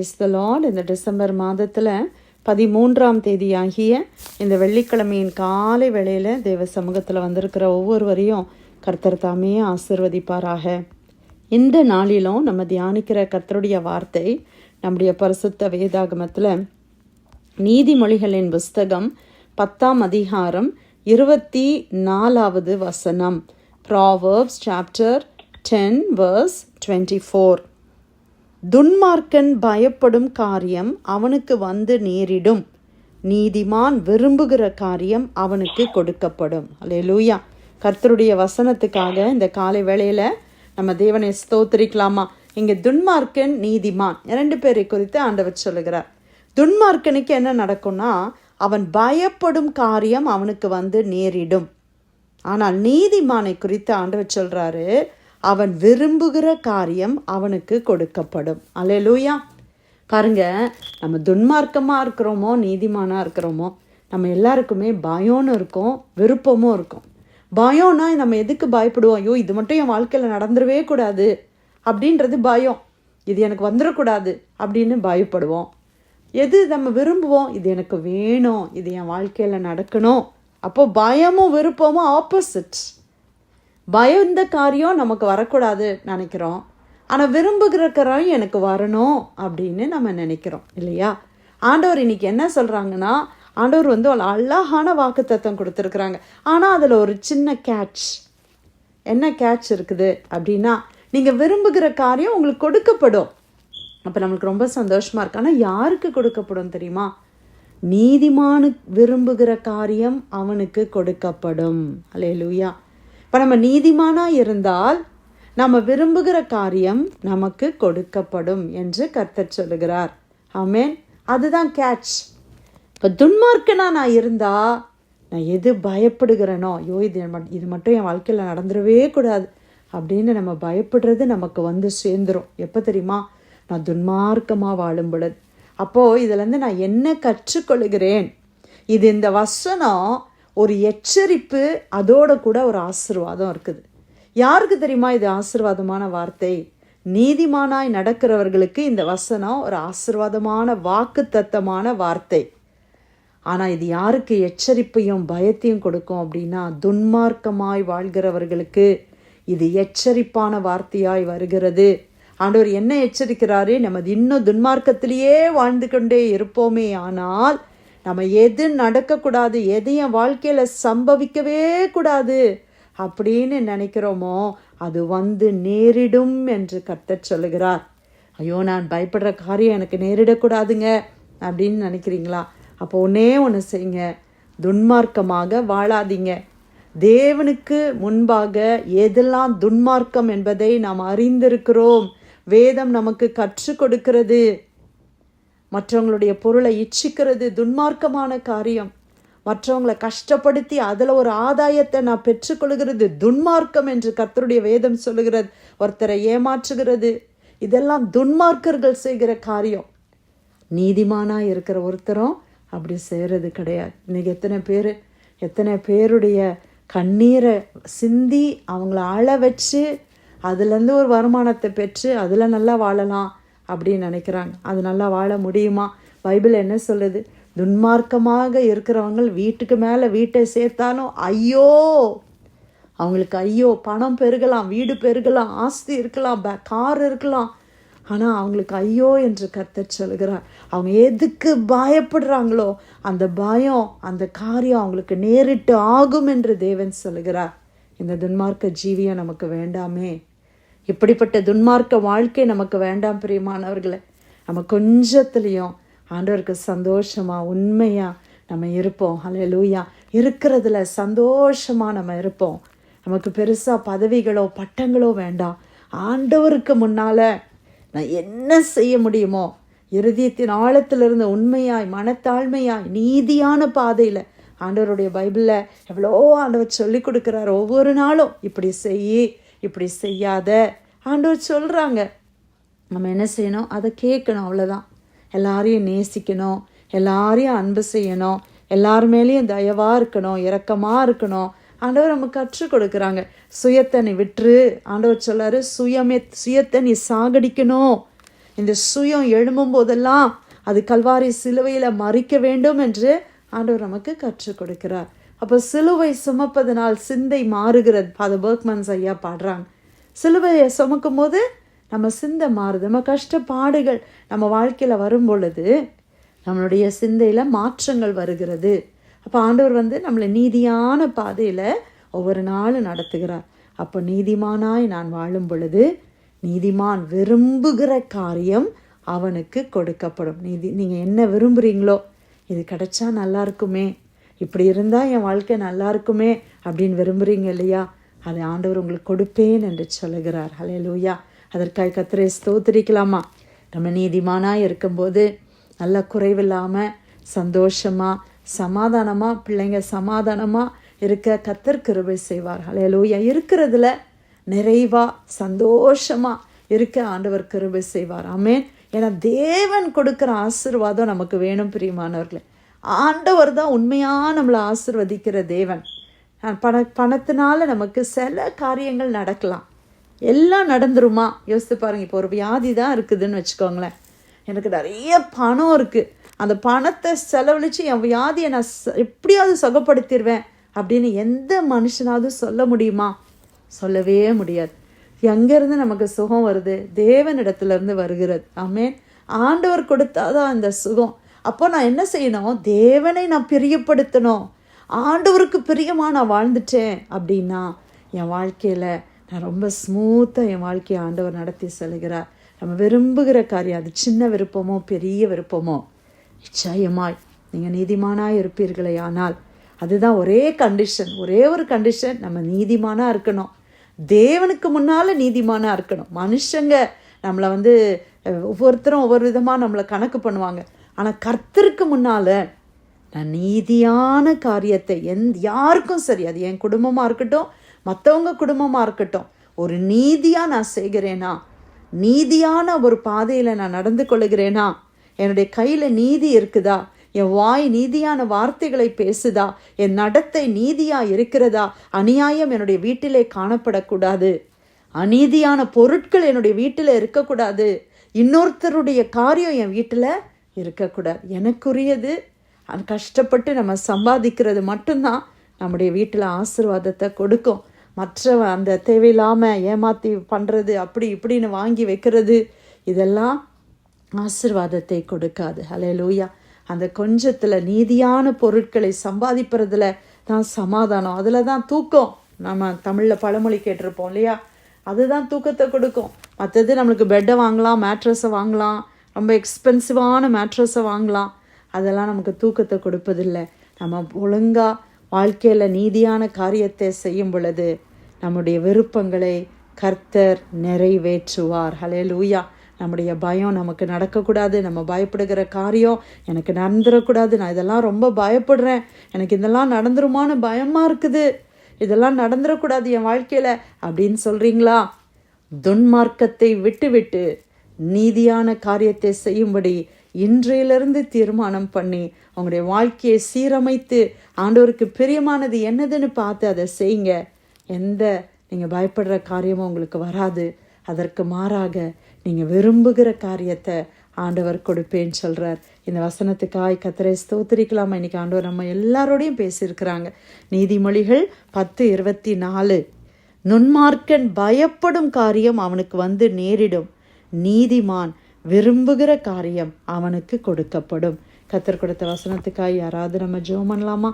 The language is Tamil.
Is the Lord. இந்த டிசம்பர் மாதத்தில் பதிமூன்றாம் தேதியாகிய இந்த வெள்ளிக்கிழமையின் காலை வேளையில் தேவ சமூகத்தில் வந்திருக்கிற ஒவ்வொருவரையும் கர்த்தர் தாமே ஆசிர்வதிப்பாராக. இந்த நாளிலும் நம்ம தியானிக்கிற கர்த்தருடைய வார்த்தை நம்முடைய பரிசுத்த வேதாகமத்தில் நீதிமொழிகளின் புஸ்தகம் பத்தாம் அதிகாரம் இருபத்தி நாலாவது வசனம். Proverbs chapter ten verse twenty four துன்மார்க்கன் பயப்படும் காரியம் அவனுக்கு வந்து நேரிடும். நீதிமான் விரும்புகிற காரியம் அவனுக்கு கொடுக்கப்படும். அல்லேலூயா கர்த்தருடைய வசனத்துக்காக இந்த காலை வேளையில் நம்ம தேவனை ஸ்தோத்திரிக்கலாமா? இங்கே துன்மார்க்கன் நீதிமான். இரண்டு பேரை குறித்து ஆண்டவர் சொல்லுகிறார். துன்மார்க்கனுக்கு என்ன நடக்கும்னா அவன் பயப்படும் காரியம் அவனுக்கு வந்து நேரிடும். ஆனால் நீதிமானை குறித்து ஆண்டவர் சொல்கிறாரு அவன் விரும்புகிற காரியம் அவனுக்கு கொடுக்கப்படும். அலையலூயா பாருங்க நம்ம துன்மார்க்கமாக இருக்கிறோமோ நீதிமானாக இருக்கிறோமோ நம்ம எல்லாருக்குமே பயம்னு இருக்கும் விருப்பமும் இருக்கும். பயம்னா நம்ம எதுக்கு பயப்படுவோம்? ஐயோ இது மட்டும் என் வாழ்க்கையில் நடந்துடவே கூடாது அப்படின்றது பயம். இது எனக்கு வந்துடக்கூடாது அப்படின்னு பயப்படுவோம். எது நம்ம விரும்புவோம்? இது எனக்கு வேணும் இது என் வாழ்க்கையில் நடக்கணும். அப்போ பயமும் விருப்பமும் ஆப்போசிட் பயந்த காரியம் நமக்கு வரக்கூடாது நினைக்கிறோம். ஆனால் விரும்புகிற காரியம் எனக்கு வரணும் அப்படின்னு நம்ம நினைக்கிறோம் இல்லையா? ஆண்டவர் இன்னைக்கு என்ன சொல்கிறாங்கன்னா ஆண்டவர் வந்து ஒரு அழகான வாக்கு தத்துவம் கொடுத்துருக்குறாங்க. ஆனால் அதில் ஒரு சின்ன கேட்ச் என்ன கேட்ச் இருக்குது அப்படின்னா நீங்கள் விரும்புகிற காரியம் உங்களுக்கு கொடுக்கப்படும். அப்போ நம்மளுக்கு ரொம்ப சந்தோஷமாக இருக்கு. ஆனால் யாருக்கு கொடுக்கப்படும் தெரியுமா? நீதிமானு விரும்புகிற காரியம் அவனுக்கு கொடுக்கப்படும். அலே லூயா இப்போ நம்ம நீதிமானாக இருந்தால் நம்ம விரும்புகிற காரியம் நமக்கு கொடுக்கப்படும் என்று கர்த்தர் சொல்லுகிறார். ஆமேன். அதுதான் கேட்ச் இப்போ துன்மார்க்கனா நான் இருந்தால் நான் எது பயப்படுகிறேனோ ஐயோ இது இது மட்டும் என் வாழ்க்கையில் நடந்துடவே கூடாது அப்படின்னு நம்ம பயப்படுறது நமக்கு வந்து சேர்ந்துரும். எப்போ தெரியுமா? நான் துன்மார்க்கமாக வாழும் பொழுது. அப்போது இதுலேருந்து நான் என்ன கற்றுக்கொள்கிறேன்? இது இந்த வசனம் ஒரு எச்சரிப்பு அதோட கூட ஒரு ஆசீர்வாதம் இருக்குது. யாருக்கு தெரியுமா இது ஆசிர்வாதமான வார்த்தை? நீதிமானாய் நடக்கிறவர்களுக்கு இந்த வசனம் ஒரு ஆசீர்வாதமான வாக்குத்தத்தமான வார்த்தை. ஆனால் இது யாருக்கு எச்சரிப்பையும் பயத்தையும் கொடுக்கும் அப்படின்னா துன்மார்க்கமாய் வாழ்கிறவர்களுக்கு இது எச்சரிப்பான வார்த்தையாய் வருகிறது. ஆண்டவர் என்ன எச்சரிக்கிறாரு? நமது இன்னும் துன்மார்க்கத்திலேயே வாழ்ந்து கொண்டே இருப்போமே. ஆனால் நம்ம எது நடக்கக்கூடாது எதையும் வாழ்க்கையில் சம்பவிக்கவே கூடாது அப்படின்னு நினைக்கிறோமோ அது வந்து நேரிடும் என்று கர்த்தர் சொல்லுகிறார். ஐயோ நான் பயப்படுற காரியம் எனக்கு நேரிடக்கூடாதுங்க அப்படின்னு நினைக்கிறீங்களா? அப்போ ஒன்னே ஒன்று செய்யுங்க. துன்மார்க்கமாக வாழாதீங்க. தேவனுக்கு முன்பாக எதெல்லாம் துன்மார்க்கம் என்பதை நாம் அறிந்திருக்கிறோம். வேதம் நமக்கு கற்றுக் கொடுக்கிறது. மற்றவங்களுடைய பொருளை இச்சிக்கிறது துன்மார்க்கமான காரியம். மற்றவங்களை கஷ்டப்படுத்தி அதில் ஒரு ஆதாயத்தை நான் பெற்றுக்கொள்கிறது துன்மார்க்கம் என்று கர்த்தருடைய வேதம் சொல்லுகிறது. ஒருத்தரை ஏமாற்றுகிறது. இதெல்லாம் துன்மார்க்கர்கள் செய்கிற காரியம். நீதிமானாக இருக்கிற ஒருத்தரும் அப்படி செய்கிறது கிடையாது. இன்னைக்கு எத்தனை பேர் எத்தனை பேருடைய கண்ணீரை சிந்தி அவங்கள அழ வச்சு அதுலேருந்து ஒரு வருமானத்தை பெற்று அதில் நல்லா வாழலாம். அப்படின்னு நினைக்கிறாங்க. அது நல்லா வாழ முடியுமா? பைபிள் என்ன சொல்லுது? துன்மார்க்கமாக இருக்கிறவங்க வீட்டுக்கு மேலே வீட்டை சேர்த்தாலும் ஐயோ! அவங்களுக்கு ஐயோ! பணம் பெருகலாம் வீடு பெருகலாம் ஆஸ்தி இருக்கலாம் ப கார் இருக்கலாம். ஆனால் அவங்களுக்கு ஐயோ என்று கர்த்தர் சொல்கிறார். அவங்க எதுக்கு பயப்படுறாங்களோ அந்த பயம் அந்த காரியம் அவங்களுக்கு நேரிட்டு ஆகும் என்று தேவன் சொல்கிறார். இந்த துன்மார்க்க ஜீவியம் நமக்கு வேண்டாமே. இப்படிப்பட்ட துன்மார்க்க வாழ்க்கை நமக்கு வேண்டாம் பிரியமானவர்களை. நம்ம கொஞ்சத்துலேயும் ஆண்டவருக்கு சந்தோஷமாக உண்மையாக நம்ம இருப்போம். ஹalleluya இருக்கிறதுல சந்தோஷமாக நம்ம இருப்போம். நமக்கு பெருசாக பதவிகளோ பட்டங்களோ வேண்டாம். ஆண்டவருக்கு முன்னால் நான் என்ன செய்ய முடியுமோ இருதயத்தின் ஆழத்திலிருந்து உண்மையாய் மனத்தாழ்மையாய் நீதியான பாதையில் ஆண்டவருடைய பைபிளில் எவ்வளோ ஆண்டவர் சொல்லி கொடுக்குறார். ஒவ்வொரு நாளும் இப்படி செய் இப்படி செய்யாத ஆண்டவர் சொல்கிறாங்க நம்ம என்ன செய்யணும்? அதை கேட்கணும் அவ்வளோதான் எல்லாரையும் நேசிக்கணும். எல்லாரையும் அன்பு செய்யணும். எல்லார் மேலேயும் தயவாக இருக்கணும். இரக்கமாக இருக்கணும். ஆண்டவர் நமக்கு கற்றுக் கொடுக்குறாங்க. சுயத்தை நீ விட்டுரு. ஆண்டவர் சொல்லாரு சுயமே சுயத்தை நீ சாகடிக்கணும். இந்த சுயம் எழும்பும் போதெல்லாம் அது கல்வாரி சிலுவையில் மறிக்க வேண்டும் என்று ஆண்டவர் நமக்கு கற்றுக் கொடுக்கிறார். அப்போ சிலுவை சுமப்பதனால் சிந்தை மாறுகிறது. ஃபாதர் பர்க்மன்ஸ் ஐயா பாடுறாங்க. சிலுவையை சுமக்கும் போது நம்ம சிந்தை மாறுது. நம்ம கஷ்டப்பாடுகள் நம்ம வாழ்க்கையில் வரும் பொழுது நம்மளுடைய சிந்தையில் மாற்றங்கள் வருகிறது. அப்போ ஆண்டவர் வந்து நம்மளை நீதியான பாதையில் ஒவ்வொரு நாளும் நடத்துகிறார். அப்போ நீதிமானாய் நான் வாழும் பொழுது நீதிமான் விரும்புகிற காரியம் அவனுக்கு கொடுக்கப்படும். நீதி நீங்கள் என்ன விரும்புகிறீங்களோ இது கிடைச்சா நல்லா இருக்குமே. இப்படி இருந்தால் என் வாழ்க்கை நல்லா இருக்குமே அப்படின்னு விரும்புகிறீங்க இல்லையா? அதை ஆண்டவர் உங்களுக்கு கொடுப்பேன் என்று சொல்லுகிறார். ஹலே லூயா அதற்காக கத்திரை ஸ்தோத்திரிக்கலாமா? நம்ம நீதிமானாக இருக்கும்போது நல்ல குறைவில்லாமல் சந்தோஷமாக சமாதானமாக பிள்ளைங்க சமாதானமாக இருக்க கத்தர் கிருபை செய்வார். ஹலே லூயா இருக்கிறதுல நிறைவாக சந்தோஷமாக இருக்க ஆண்டவர் கிருபை செய்வார். ஆமேன். ஏன்னா தேவன் கொடுக்குற ஆசிர்வாதம் நமக்கு வேணும் பிரியமானவர்களே. ஆண்டவர் தான் உண்மையாக நம்மளை ஆசிர்வதிக்கிற தேவன். பண பணத்தினால நமக்கு சில காரியங்கள் நடக்கலாம். எல்லாம் நடந்துருமா? யோசித்து பாருங்க இப்போ ஒரு வியாதி தான் இருக்குதுன்னு வச்சுக்கோங்களேன். எனக்கு நிறைய பணம் இருக்குது அந்த பணத்தை செலவழித்து என் வியாதியை நான் எப்படியாவது சுகப்படுத்திடுவேன் அப்படின்னு எந்த மனுஷனாவது சொல்ல முடியுமா? சொல்லவே முடியாது. எங்கேருந்து நமக்கு சுகம் வருது? தேவனிடத்துலேருந்து வருகிறது. ஆமேன். ஆண்டவர் கொடுத்தாதான் அந்த சுகம். அப்போ நான் என்ன செய்யணும்? தேவனை நான் பிரியப்படுத்தணும். ஆண்டவருக்கு பிரியமாக நான் வாழ்ந்துட்டேன் அப்படின்னா என் வாழ்க்கையில் நான் ரொம்ப ஸ்மூத்தாக என் வாழ்க்கையை ஆண்டவர் நடத்தி செல்கிறார். நம்ம விரும்புகிற காரியம் அது சின்ன விருப்பமோ பெரிய விருப்பமோ நிச்சயமாய் நீங்கள் நீதிமானாக இருப்பீர்களே. ஆனால் அதுதான் ஒரே கண்டிஷன் ஒரே ஒரு கண்டிஷன் நம்ம நீதிமானாக இருக்கணும். தேவனுக்கு முன்னால் நீதிமானாக இருக்கணும். மனுஷங்க நம்மளை வந்து ஒவ்வொருத்தரும் ஒவ்வொரு விதமாக நம்மளை கணக்கு பண்ணுவாங்க. ஆனால் கர்த்தருக்கு முன்னால் நான் நீதியான காரியத்தை எந் யாருக்கும் சரி அது என் குடும்பமாக இருக்கட்டும் மற்றவங்க குடும்பமாக இருக்கட்டும் ஒரு நீதியாக நான் செய்கிறேனா? நீதியான ஒரு பாதையில் நான் நடந்து கொள்கிறேனா? என்னுடைய கையில் நீதி இருக்குதா? என் வாய் நீதியான வார்த்தைகளை பேசுதா? என் நடத்தை நீதியாக இருக்கிறதா? அநியாயம் என்னுடைய வீட்டிலே காணப்படக்கூடாது. அநீதியான பொருட்கள் என்னுடைய வீட்டில் இருக்கக்கூடாது. இன்னொருத்தருடைய காரியம் என் வீட்டில் இருக்கக்கூடாது. எனக்குரியது கஷ்டப்பட்டு நம்ம சம்பாதிக்கிறது மட்டும்தான் நம்முடைய வீட்டில் ஆசிர்வாதத்தை கொடுக்கும். மற்ற அந்த தேவையில்லாமல் ஏமாற்றி பண்ணுறது அப்படி இப்படின்னு வாங்கி வைக்கிறது இதெல்லாம் ஆசிர்வாதத்தை கொடுக்காது. ஹலே லூயா அந்த கொஞ்சத்தில் நீதியான பொருட்களை சம்பாதிப்பறதுல தான் சமாதானம். அதில் தான் தூக்கம். நம்ம தமிழில் பழமொழி கேட்டிருப்போம் இல்லையா? அதுதான் தூக்கத்தை கொடுக்கும். மற்றது நம்மளுக்கு பெட்டை வாங்கலாம் மேட்ரஸை வாங்கலாம் ரொம்ப எக்ஸ்பென்சிவான மேட்ரஸை வாங்கலாம். அதெல்லாம் நமக்கு தூக்கத்தை கொடுப்பதில்லை. நம்ம ஒழுங்காக வாழ்க்கையில் நீதியான காரியத்தை செய்யும் பொழுது நம்முடைய விருப்பங்களை கர்த்தர் நிறைவேற்றுவார். ஹலே லூயா நம்முடைய பயம் நமக்கு நடக்கக்கூடாது. நம்ம பயப்படுகிற காரியம் எனக்கு நடந்துடக்கூடாது நான் இதெல்லாம் ரொம்ப பயப்படுறேன். எனக்கு இதெல்லாம் நடந்துருமான்னு பயமாக இருக்குது. இதெல்லாம் நடந்துடக்கூடாது என் வாழ்க்கையில் அப்படின்னு சொல்கிறீங்களா துன்மார்க்கத்தை விட்டுவிட்டு நீதியான காரியத்தை செய்யும்படி இன்றையிலிருந்து தீர்மானம் பண்ணி அவங்களுடைய வாழ்க்கையை சீரமைத்து ஆண்டவருக்கு பிரியமானது என்னதுன்னு பார்த்து அதை செய்யுங்க. எந்த நீங்கள் பயப்படுற காரியமும் உங்களுக்கு வராது. அதற்கு மாறாக நீங்கள் விரும்புகிற காரியத்தை ஆண்டவர் கொடுப்பேன்னு சொல்கிறார் இந்த வசனத்துக்காய் கத்திரை ஸ்தோத்திரிக்கலாமா? இன்றைக்கி ஆண்டவர் நம்ம எல்லாரோடையும் பேசியிருக்கிறாங்க. நீதிமொழிகள் பத்து இருபத்தி நாலு. நுண்மார்க்கன் பயப்படும் காரியம் அவனுக்கு வந்து நேரிடும். நீதிமான் விரும்புகிற காரியம் அவனுக்கு கொடுக்கப்படும். கத்தர் கொடுத்த வசனத்துக்காக யாராவது நம்ம ஜோம் பண்ணலாமா?